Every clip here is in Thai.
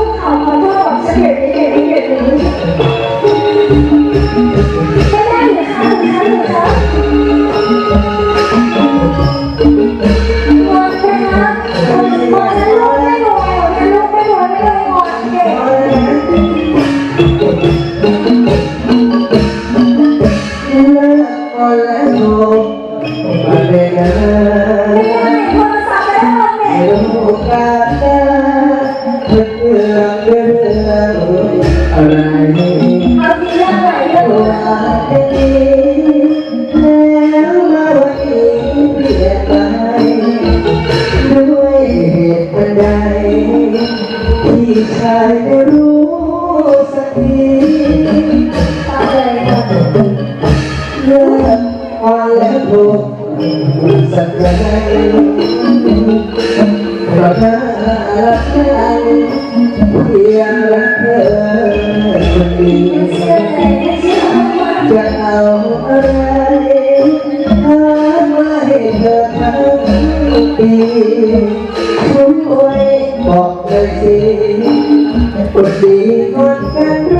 คุกเข่าขอโทษบอกฉันเดี๋ยวนี้เดี๋ยวนี้เดี๋ยวนี้ไม่ได้เลยค่ะเลยค่ะเลยค่ะงอนนะคะงอนฉันลูกไม่รวยหรอกฉันลูกไม่รวยไม่เลยงอนเก่งไม่ได้ไม่ได้โทร อะไรเอาทีละหน่อยเรื่องตัวเองแล้วมาวันนี้เปลี่ยนไปด้วยเหตุใดที่ชายไม่รู้สักทีเลยค่ะเลือกอ่อนและถูกสักใจเพราะเธอรักกัน จะเอาอะไรหามาให้เธอทั้งปีช่วยบอกเลยสิคนดีคนกัน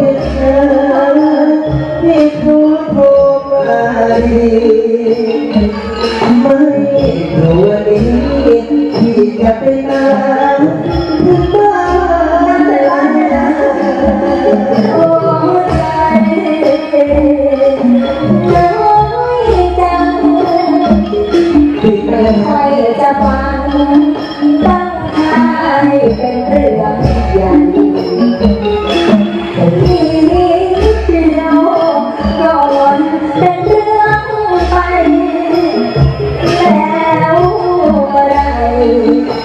ไม่รู้วันนี้ที่จะไปตามถึงบ้านโอ้ใจน้อยจังที่แม่ใคยจะ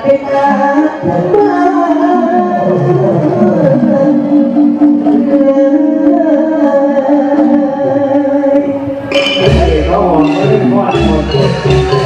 ไปหาทำไมเขาหอมเขาเล่น